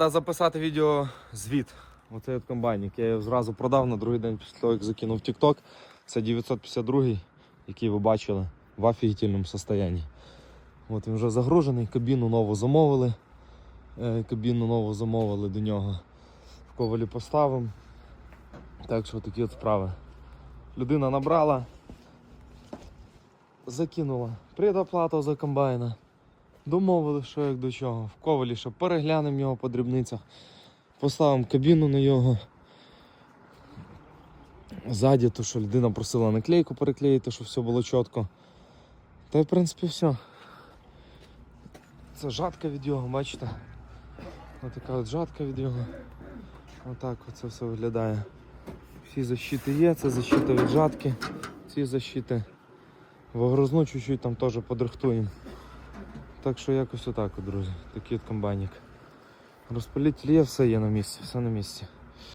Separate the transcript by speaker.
Speaker 1: Та записати відео звіт. Оцей от комбайник. Я його зразу продав на другий день після того, як закинув TikTok. Це 952, який ви бачили в офігітельному стані. От він вже загружений, кабіну нову замовили. Е, Кабіну нову замовили до нього. В ковалі поставимо. Так що такі от справи. Людина набрала, закинула предоплату за комбайна. Домовили, що як до чого. В ковалі ще переглянемо його по дрібницях. Поставимо кабіну на його. Ззаді, то що людина просила наклейку переклеїти, щоб все було чітко. Та й в принципі все. Це жатка від його, бачите? Ось така от жатка від його. Отак оце все виглядає. Всі защити є, це защита від жатки, ці защити. Вогрузну чуть-чуть там теж подрихтуємо. Так що якось отак, друзі. Такий от комбайник. Розпилитель є, все є на місці, все на місці.